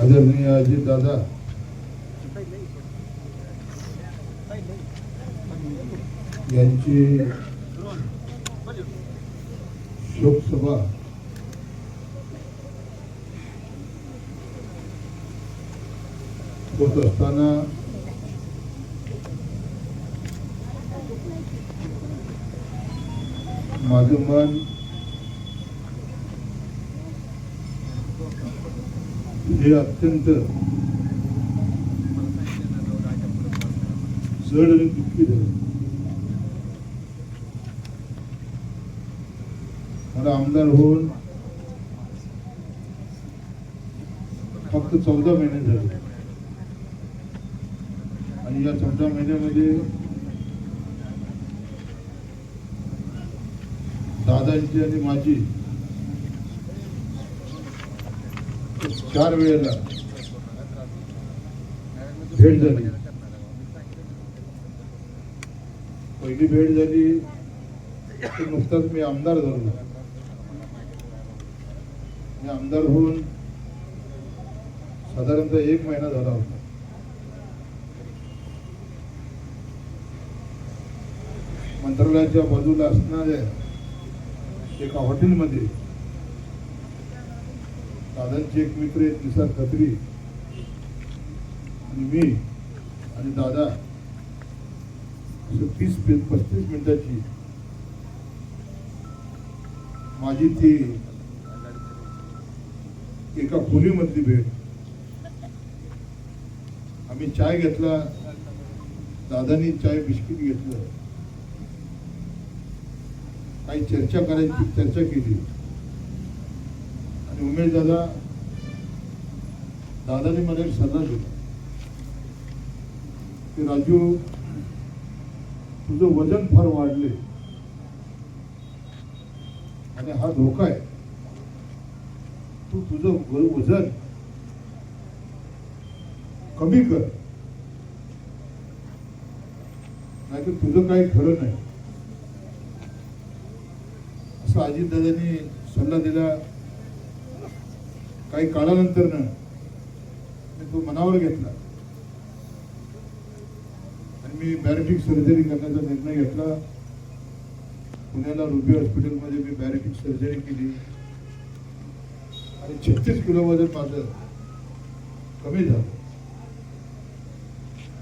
आदरणीय अजित दादा. यांची शोकसभा होत असताना माझं मन हे अत्यंत जड आणि दुःखी मला आमदार होऊन फक्त चौदा महिने झाले. आणि या चौदा महिन्यामध्ये दादांची आणि माझी चार वेळेला. भेट झाली. पहिली भेट झाली नुकताच मी आमदार झालो मी आमदार होऊन साधारणतः एक महिना झाला होता. मंत्रालयाच्या बाजूला असणाऱ्या एका हॉटेलमध्ये दादांचे एक मित्र आहेत निसार खत्री. आणि मी आणि दादा. असं तीस पस्तीस मिनिटाची माझी ती एका खोलीमधली भेट. आम्ही चाय घेतला. दादानी चाय बिस्किट घेतलं. काही चर्चा करायची चर्चा केली. उमेश दादा दादाने मला एक सल्ला दिला की राजू तुझं वजन फार वाढले आणि हा धोका आहे. तू तुझं वजन कमी कर. नाहीतर तुझं काही खरं नाही. असं अजितदादांनी सल्ला दिला. काही काळानंतर मी तो मनावर घेतला. आणि मी बॅरेटिक सर्जरी करण्याचा निर्णय घेतला. पुण्याला रुबी हॉस्पिटलमध्ये मी बॅरेटिक सर्जरी केली. आणि छत्तीस किलो वजन माझं कमी झालं.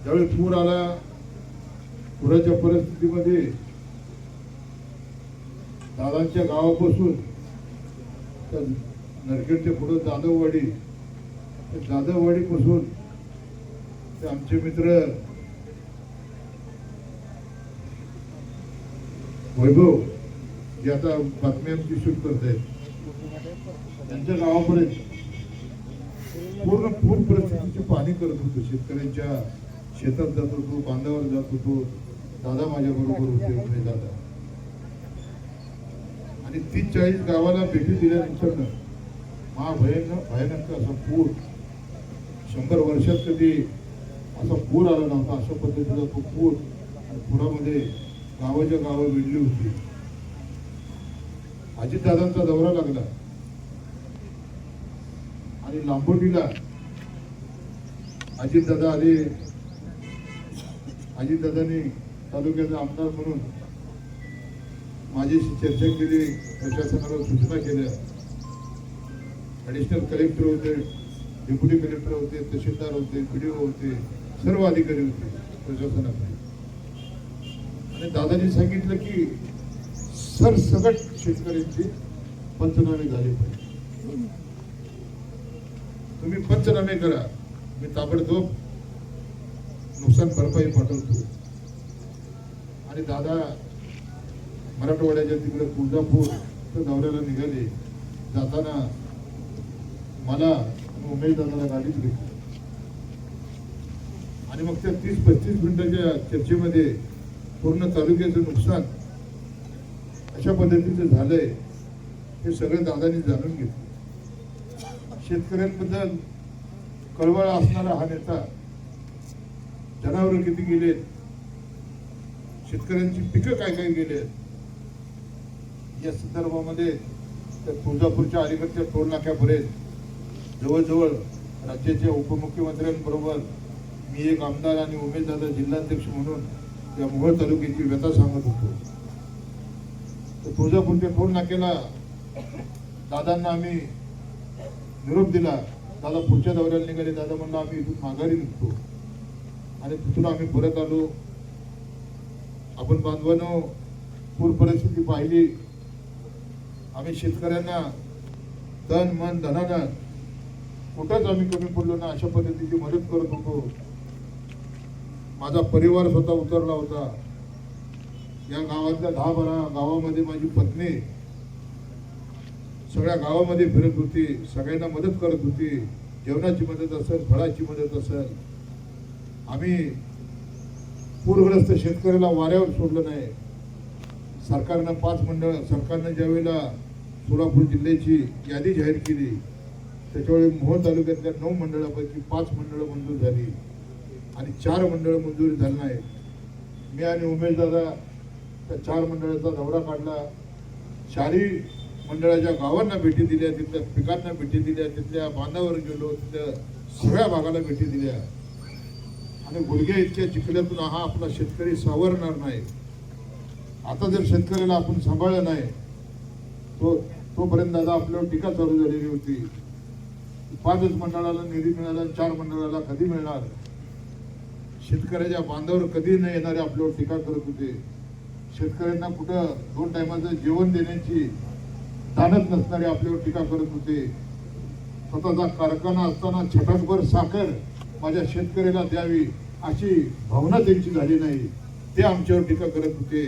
ज्यावेळी पूर आला पुराच्या परिस्थितीमध्ये दादांच्या गावापासून नरखेडच्या पुढं जाधववाडी. जाधववाडीपासून ते आमचे मित्र वैभव जे आता बातम्यांची शूट करत आहेत त्यांच्या गावापर्यंत. पूर्ण पूर परिस्थितीची पाणी करत होतो. शेतकऱ्यांच्या शेतात जात होतो बांधावर जात होतो. दादा माझ्या बरोबर होते दादा आणि तीस चाळीस गावाला भेटी दिल्यानंतर महाभयानक भयानक असा पूर शंभर वर्षात कधी असा पूर आला नव्हता अशा पद्धतीचा तो पूर आणि पुरामध्ये गावाच्या गावं विडली होती. अजितदादांचा दौरा लागला. आणि लांबोटीला अजितदादा आले. अजितदादांनी तालुक्याचा आमदार म्हणून माझ्याशी चर्चा केली प्रशासनाला सूचना केल्या. ॲडिशनल कलेक्टर होते डेप्युटी कलेक्टर होते तहसीलदार होते पी होते सर्व अधिकारी होते प्रशासनाकडे आणि दादाजी सांगितलं की सरसकट शेतकऱ्यांचे पंचनामे झाले पाहिजे. तुम्ही पंचनामे करा. मी ताबडतोब नुकसान भरपाई पाठवतो. आणि दादा मराठवाड्याच्या तिकडे तुळजापूर तर दौऱ्याला निघाले. जाताना मला आणि उमेश दादाला गाडीच घेतली आणि मग त्या तीस पस्तीस मिनिटाच्या चर्चेमध्ये पूर्ण तालुक्याचं नुकसान अशा पद्धतीचं झालंय हे सगळं दादानी जाणून घेतलं. शेतकऱ्यांबद्दल कळवळ असणारा हा नेता जनावर किती गेलेत शेतकऱ्यांची पिकं काय काय गेलेत या संदर्भामध्ये त्या तुळजापूरच्या अलीकडच्या टोल नाक्यापर्यंत जवळजवळ राज्याच्या उपमुख्यमंत्र्यांबरोबर मी एक आमदार आणि उमेदवार जिल्हाध्यक्ष म्हणून या मोहोळ तालुक्याची व्यथा सांगत होतो. तर तुळजापूरच्या टोल नाक्याला दादांना आम्ही निरोप दिला. दादा पुढच्या दौऱ्याला निघाले. दादा म्हणलं आम्ही इथून माघारी निघतो. आणि तिथून आम्ही परत आलो. आपण बांधवानो पूर परिस्थिती पाहिली. आम्ही शेतकऱ्यांना तन मन धनानं कुठंच आम्ही कमी पडलो ना अशा पद्धतीची मदत करत होतो. माझा परिवार स्वतः उतरला होता. या गावातल्या दहा बारा गावामध्ये माझी पत्नी सगळ्या गावामध्ये फिरत होती सगळ्यांना मदत करत होती. जेवणाची मदत असेल फळाची मदत असेल. आम्ही पूरग्रस्त शेतकऱ्याला वाऱ्यावर सोडलं नाही. सरकारनं पाच मंडळ सरकारनं ज्यावेळेला सोलापूर जिल्ह्याची यादी जाहीर केली त्याच्यावेळी मोहोळ तालुक्यातल्या नऊ मंडळापैकी पाच मंडळं मंजूर झाली. आणि चार मंडळं मंजूर झाली नाही मी आणि उमेश दादा त्या चार मंडळाचा दौरा काढला. चारही मंडळाच्या गावांना भेटी दिल्या तिथल्या पिकांना भेटी दिल्या तिथल्या बांधावर गेलो तिथल्या सगळ्या भागाला भेटी दिल्या. आणि गुडघ्या इतक्या चिखल्यातून हा आपला शेतकरी सावरणार नाही. आता जर शेतकऱ्याला आपण सांभाळलं नाही तो तोपर्यंत दादा आपल्यावर टीका चालू झालेली होती. पाचच मंडळाला निधी मिळाला चार मंडळाला कधी मिळणार. शेतकऱ्याच्या बांधावर कधी न येणारे आपल्यावर टीका करत होते. शेतकऱ्यांना कुठं दोन टायमाचं जेवण देण्याची ताणत नसणारे आपल्यावर टीका करत होते. स्वतःचा कारखाना असताना छटाकभर साखर माझ्या शेतकऱ्याला द्यावी अशी भावना त्यांची झाली नाही. ते आमच्यावर टीका करत होते.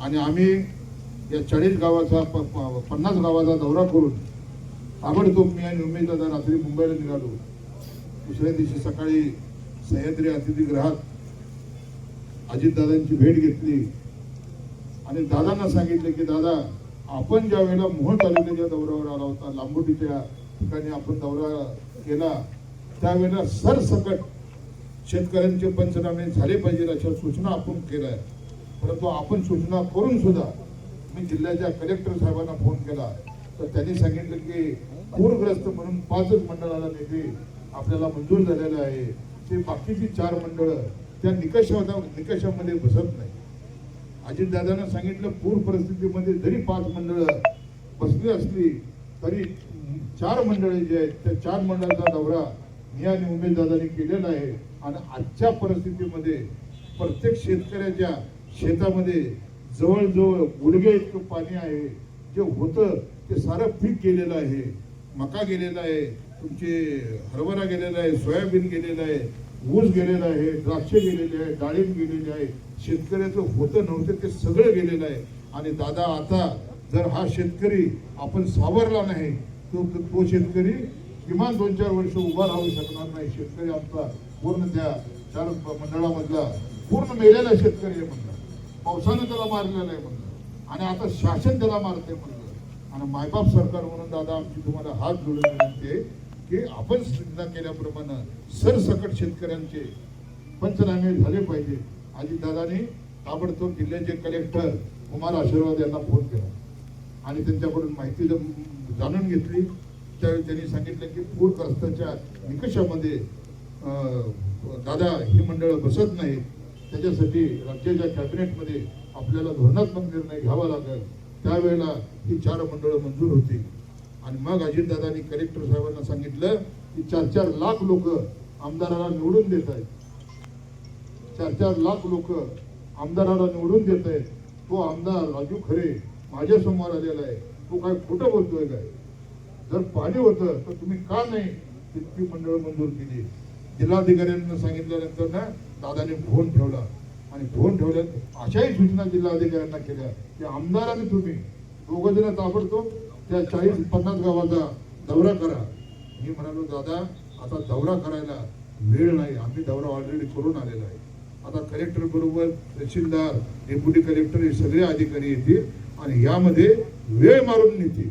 आणि आम्ही या चाळीस गावाचा पन्नास गावाचा दौरा करून ताबडतोब मी आणि उमेश दादा रात्री मुंबईला निघालो. दुसऱ्या दिवशी सकाळी सह्याद्री अतिथीगृहात अजितदादांची भेट घेतली. आणि दादांना सांगितलं की दादा आपण ज्या वेळेला मोहन तालुक्याच्या दौऱ्यावर आला होता लांबोटीच्या ठिकाणी आपण दौरा केला त्यावेळेला सरसकट शेतकऱ्यांचे पंचनामे झाले पाहिजे अशा सूचना आपण केल्या. परंतु आपण सूचना करून सुद्धा मी जिल्ह्याच्या कलेक्टर साहेबांना फोन केला. तर त्यांनी सांगितलं की पूरग्रस्त म्हणून पाचच मंडळाला निधी आपल्याला मंजूर झालेला आहे. ते बाकीची चार मंडळं त्या निकषा निकषामध्ये बसत नाही. अजितदादांना सांगितलं पूर परिस्थितीमध्ये जरी पाच मंडळं बसली असली तरी चार मंडळे जे आहेत त्या चार मंडळाचा दौरा मी आणि उमेशदादांनी केलेला आहे. आणि आजच्या परिस्थितीमध्ये प्रत्येक शेतकऱ्याच्या शेतामध्ये जवळजवळ गुडघे इतकं पाणी आहे. जे होतं ते सारं पीक केलेलं आहे. मका गेलेला आहे तुमचे हरभरा गेलेला आहे सोयाबीन गेलेला आहे ऊस गेलेला आहे द्राक्षे गेलेले आहे डाळिंब गेलेले आहे. शेतकऱ्याचं होतं नव्हतं ते सगळं गेलेलं आहे. आणि दादा आता जर हा शेतकरी आपण सावरला नाही तो तो- तो शेतकरी किमान दोन चार वर्ष उभा राहू शकणार नाही. शेतकरी आमचा पूर्ण त्या चार मंडळामधला पूर्ण मेलेला शेतकरी आहे म्हणलं पावसानं त्याला मारलेला आहे म्हणलं आणि आता शासन त्याला मारते म्हणलं आणि मायबाप सरकार म्हणून दादा आमची तुम्हाला हात जोडून विनंती आहे की आपण सुविधा केल्याप्रमाणे सरसकट शेतकऱ्यांचे पंचनामे झाले पाहिजे. अजितदादांनी ताबडतोब जिल्ह्याचे कलेक्टर कुमार आशीर्वाद यांना फोन केला. आणि त्यांच्याकडून माहिती जाणून घेतली. त्यावेळी त्यांनी सांगितलं की पूरग्रस्ताच्या निकषामध्ये दादा ही मंडळं बसत नाहीत त्याच्यासाठी राज्याच्या कॅबिनेटमध्ये आपल्याला धोरणात्मक निर्णय घ्यावा लागेल. त्यावेळेला ही चार मंडळं मंजूर होती. आणि मग अजितदादांनी कलेक्टर साहेबांना सांगितलं की चार चार लाख लोक आमदाराला निवडून देत आहेत. चार चार लाख लोक आमदाराला निवडून देत आहेत. तो आमदार राजू खरे माझ्यासमोर आलेला आहे. तो काय खोटं बोलतोय काय? जर पाणी होतं तर तुम्ही का नाही तितकी मंडळ मंजूर केली? जिल्हाधिकाऱ्यांना सांगितल्यानंतर ना दादाने फोन ठेवला. आणि फोन ठेवल्यात. अशाही सूचना जिल्हा अधिकाऱ्यांना केल्या. की आमदाराने तुम्ही दोघं जण ताबडतोब त्या चाळीस पन्नास गावाचा दौरा करा. मी म्हणालो दादा आता दौरा करायला वेळ नाही. आम्ही दौरा ऑलरेडी करून आलेला आहे. आता कलेक्टर बरोबर तहसीलदार डेप्युटी कलेक्टर हे सगळे अधिकारी येतील आणि यामध्ये वेळ मारून नेतील.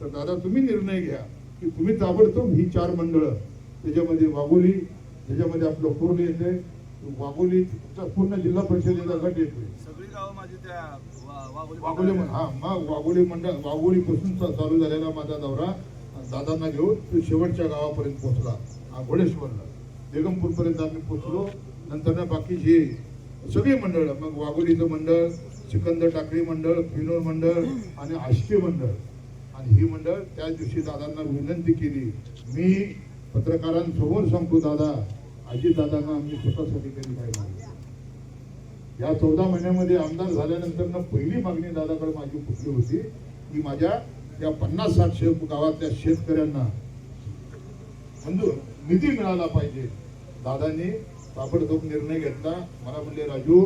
तर दादा तुम्ही निर्णय घ्या की तुम्ही ताबडतोब ही चार मंडळं त्याच्यामध्ये वाघोली त्याच्यामध्ये आपलं कुर्ली येते वाघोलीचा पूर्ण जिल्हा परिषदेचा गट येतोय. वाघोली वाघोली हा मग वाघोली मंडळ वाघोली पासून चालू झालेला माझा दौरा दादांना घेऊन तो शेवटच्या गावापर्यंत पोहोचला घोडेश्वरला बेगमपूर पर्यंत आम्ही पोहोचलो नंतर बाकी जे सगळी मंडळ मग वाघोलीचं मंडळ सिकंदर टाकळी मंडळ फिनोर मंडळ आणि आष्टी मंडळ. आणि ही मंडळ त्या दिवशी दादांना विनंती केली मी पत्रकारांसमोर सांगतो दादा अजितदादांना आम्ही स्वतःसाठी कधी काय या चौदा महिन्यामध्ये आमदार झाल्यानंतर ना पहिली मागणी दादाकडे माझी कुठली होती. की माझ्या या पन्नास साठ गावातल्या शेतकऱ्यांना मंजूर निधी मिळाला पाहिजे. दादांनी ताबडतोब निर्णय घेतला. मला म्हणले राजू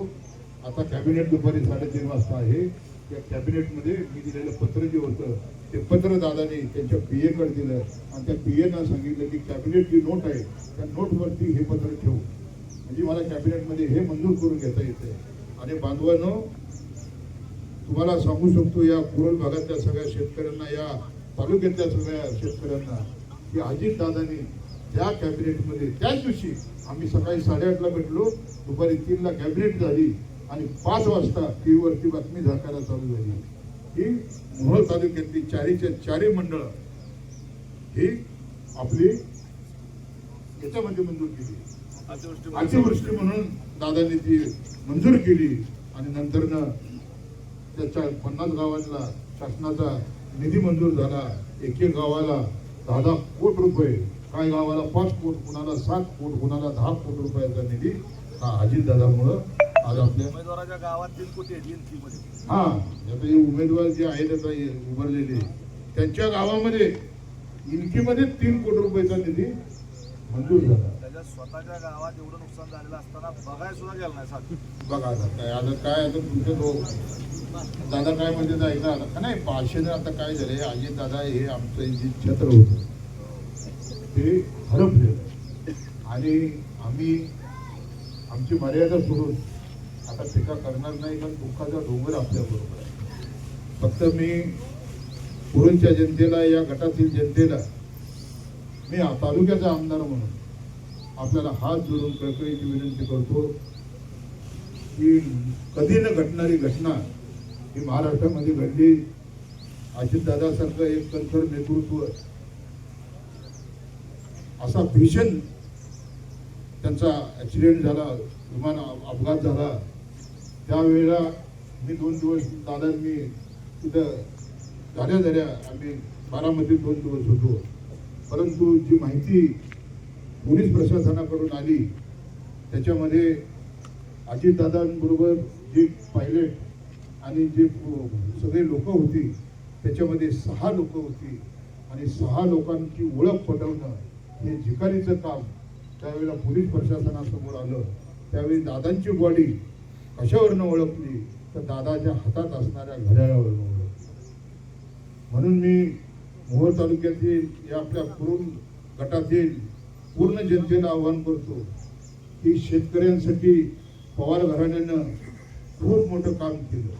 आता कॅबिनेट दुपारी साडेतीन वाजता आहे. त्या कॅबिनेटमध्ये मी दिलेलं पत्र जे होतं ते पत्र दादाने त्यांच्या पी एकडे दिलं आणि त्या पीएनं सांगितलं की कॅबिनेट जी नोट आहे त्या नोटवरती हे पत्र ठेवू. म्हणजे मला कॅबिनेटमध्ये हे मंजूर करून घेता येते आणि बांधवांनो तुम्हाला सांगू शकतो या कुरल भागातल्या सगळ्या शेतकऱ्यांना या तालुक्यातल्या सगळ्या शेतकऱ्यांना की अजित दादानी त्या कॅबिनेटमध्ये त्याच दिवशी आम्ही सकाळी साडेआठला भेटलो दुपारी तीनला कॅबिनेट झाली आणि पाच वाजता टी व्हीवरती बातमी झाकायला चालू झाली. ही मोहोळ तालुक्यातली चारीच्या चारी मंडळ ही आपली याच्यामध्ये मंजूर केली. अतिवृष्टी म्हणून. दादांनी ती मंजूर केली आणि नंतर त्याच्या पन्नास गावांना शासनाचा निधी मंजूर झाला. एक एक गावाला दहा दहा कोट रुपये काही गावाला पाच कोट कुणाला सात कोट कुणाला दहा कोट रुपयाचा निधी हा अजितदादामुळं उमेदवाराच्या गावात तीन कोटी आहेत एनसी मध्ये हा. आता हे उमेदवार जे आहेत आता उभारलेले त्यांच्या गावामध्ये इनकीमध्ये तीन कोटी रुपयाचा निधी मंजूर झाला. त्याच्या स्वतःच्या गावात एवढं नुकसान झालेलं असताना बघायला सुद्धा गेलं नाही साथ बघा आता काय आता काय आता तुमचे लोक दादा काय म्हणते तर ऐका आता. का नाही पाचशेनं आता काय दादा हे आमचं जे छत्र होतं. ते हरपलेलं आणि आम्ही आमची मर्यादा सोडून आता टीका करणार नाही कारण दुःखाचा डोंगर आपल्या बरोबर आहे. फक्त मी पुरणच्या जनतेला या गटातील जनतेला मी तालुक्याचा आमदार म्हणून आपल्याला हात जोडून कळकळीची विनंती करतो की कधी न घडणारी घटना ही महाराष्ट्रामध्ये घडली. अजितदादासारखं एक कणखर नेतृत्व असा भीषण त्यांचा ऍक्सिडेंट झाला विमान अपघात झाला. त्यावेळेला मी दोन दिवस दादांनी तिथं झाल्या झाल्या आम्ही बारामतीत दोन दिवस होतो. परंतु जी माहिती पोलीस प्रशासनाकडून आली त्याच्यामध्ये अजितदादांबरोबर जे पायलट आणि जे सगळे लोक होती त्याच्यामध्ये सहा लोक होती आणि सहा लोकांची ओळख पटवणं हे जिकारीचं काम त्यावेळेला पोलीस प्रशासनासमोर आलं. त्यावेळी दादांची बॉडी कशावरनं ओळखली? तर दादाच्या हातात असणाऱ्या घड्याळावरनं ओळखली. म्हणून मी मोहोळ तालुक्यातील या आपल्या कुरुल गटातील पूर्ण जनतेला आवाहन करतो की शेतकऱ्यांसाठी पवार घराण्यानं खूप मोठं काम केलं.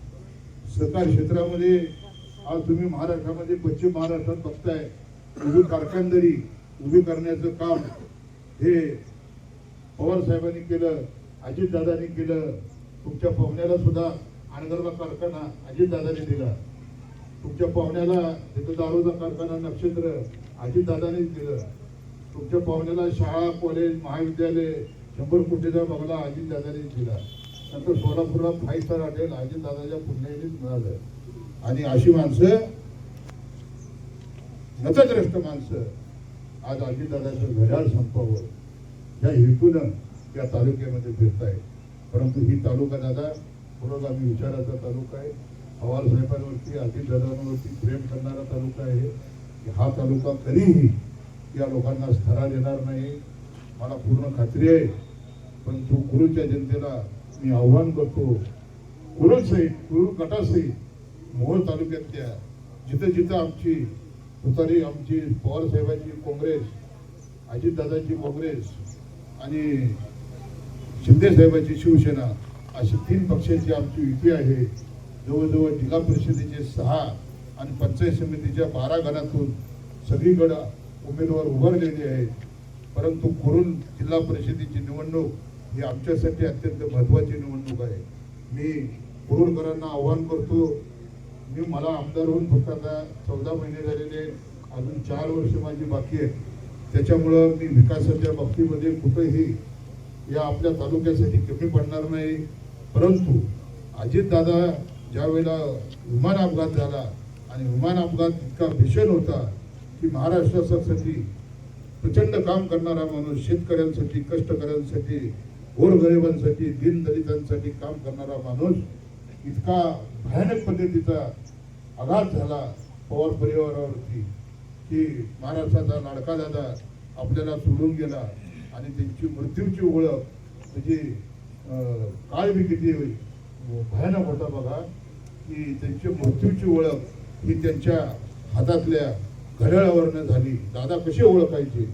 सहकार क्षेत्रामध्ये आज तुम्ही महाराष्ट्रामध्ये पश्चिम महाराष्ट्रात बघताय उभी कारखानदारी उभी करण्याचं काम हे पवार साहेबांनी केलं अजितदादांनी केलं तुमच्या पाहुण्याला सुद्धा अणगरला कारखाना अजितदादाने दिला. तुमच्या पाहुण्याला तिथं दारूचा कारखाना नक्षत्र अजितदादाने दिलं. तुमच्या पाहुण्याला शाळा कॉलेज महाविद्यालय शंभर कोटीचा बंगला अजितदादाने दिला. नंतर सोलापूरला फाईव्ह स्टार हॉटेल अजितदादाच्या पुण्यानेच मिळालं. आणि अशी माणसं नतद्रष्ट माणसं आज अजितदादाचं घड्याळ संपावं या हेतूनं या तालुक्यामध्ये फिरताय परंतु ही तालुका दादा पुरोगामी विचाराचा तालुका आहे. पवार साहेबांवरती अजितदादांवरती प्रेम करणारा तालुका आहे. की हा तालुका कधीही या लोकांना स्थरार देणार नाही मला पूर्ण खात्री आहे. पण तो कुरूच्या जनतेला मी आव्हान करतो कुरुल सहित कुरुल गटासहित मोहोळ तालुक्यातल्या जिथं जिथं आमची तुतारी आमची पवार साहेबांची काँग्रेस अजितदादांची काँग्रेस आणि शिंदेसाहेबांची शिवसेना अशी तीन पक्षांची आमची युती आहे. जवळजवळ जिल्हा परिषदेचे सहा आणि पंचायत समितीच्या बारा गणातून सगळीकडं उमेदवार उभारलेले आहेत. परंतु कुरुल जिल्हा परिषदेची निवडणूक ही आमच्यासाठी अत्यंत महत्वाची निवडणूक आहे. मी कुरुणकरांना आव्हान करतो मी मला आमदार होऊन फक्त आता चौदा महिने झालेले आहेत. अजून चार वर्ष माझी बाकी आहेत. त्याच्यामुळं मी विकासाच्या बाबतीमध्ये कुठेही या आपल्या तालुक्यासाठी कमी पडणार नाही. परंतु अजितदादा ज्या वेळेला विमान अपघात झाला आणि विमान अपघात इतका भीषण होता की महाराष्ट्रासाठी प्रचंड काम करणारा माणूस शेतकऱ्यांसाठी कष्टकऱ्यांसाठी गोरगरिबांसाठी दीनदलितांसाठी काम करणारा माणूस इतका भयानक पद्धतीचा आघात झाला पवार परिवारावरती की महाराष्ट्राचा लाडका दादा आपल्याला सोडून गेला. आणि त्यांची मृत्यूची ओळख म्हणजे अं, काळ बी किती भयानक होता बघा की त्यांची मृत्यूची ओळख ही त्यांच्या हातातल्या घड्याळावरनं झाली. दादा कसे ओळखायचे?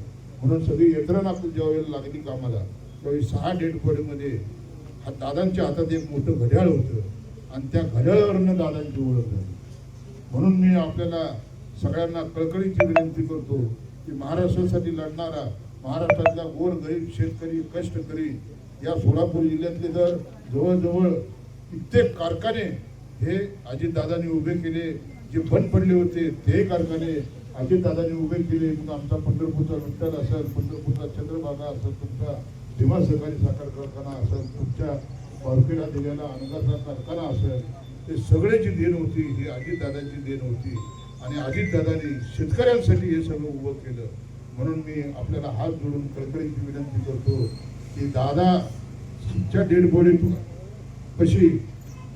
म्हणून सगळी यंत्रणा ज्यावेळेला लागली कामाला. त्यावेळी सहा डेड बॉडीमध्ये हा दादांच्या हातात एक मोठं घड्याळ होतं. आणि त्या घड्याळावरनं दादांची ओळख झाली. म्हणून मी आपल्याला सगळ्यांना कळकळीची विनंती करतो की महाराष्ट्रासाठी लढणारा महाराष्ट्रातला गोर गरीब शेतकरी कष्टकरी या सोलापूर जिल्ह्यातले जर जवळजवळ कित्येक कारखाने हे अजितदादांनी उभे केले जे बंद पडले होते ते कारखाने अजितदादांनी उभे केले. मग आमचा पंढरपूरचा विठ्ठल असेल पंढरपूरचा चंद्रभागा असेल तुमचा भीमा सहकारी साखर कारखाना असेल तुमच्या पारखेडा दिलेला अनगाचा कारखाना असेल ते सगळ्याची देण होती ही अजितदादांची देण होती. आणि अजितदादांनी शेतकऱ्यांसाठी हे सगळं उभं केलं. म्हणून मी आपल्याला हात जोडून कळकळीची विनंती करतो की दादाच्या डेड बॉडी कशी?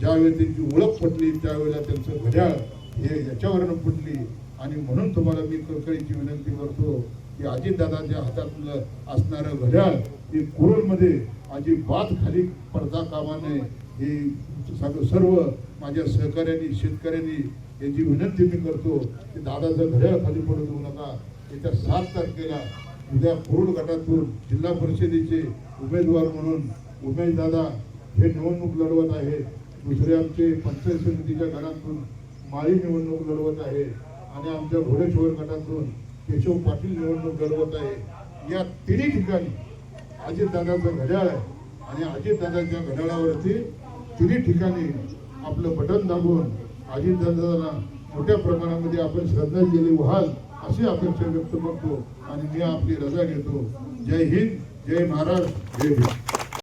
ज्यावेळी त्यांची ओळख पटली त्यावेळेला त्यांचं घड्याळ हे याच्यावरनं पटली आणि म्हणून तुम्हाला मी कळकळीची विनंती करतो की अजितदादाच्या हातातलं असणारं घड्याळ हे कुरुलमध्ये अजिबात खाली पडता कामा नये हे सगळं सर्व माझ्या सहकाऱ्यांनी शेतकऱ्यांनी याची विनंती मी करतो की दादाचं घड्याळ खाली पडू देऊ नका. येत्या सात तारखेला उद्या कुरुड गटातून जिल्हा परिषदेचे उमेदवार म्हणून उमेश दादा हे निवडणूक लढवत आहेत दुसरे आमचे पंचायत समितीच्या घरातून माळी निवडणूक लढवत आहे आणि आमच्या घोडेश्वर गटातून केशव पाटील निवडणूक लढवत आहे. या तिन्ही ठिकाणी अजितदादाचं घड्याळ आहे आणि अजितदादाच्या घड्याळावरती तिन्ही ठिकाणी आपलं बटन दाबून अजितदादाला मोठ्या प्रमाणामध्ये आपण श्रद्धांजली व्हाल अशी अपेक्षा व्यक्त करतो आणि मी आपली रजा घेतो. जय हिंद जय महाराष्ट्र जय हिंद.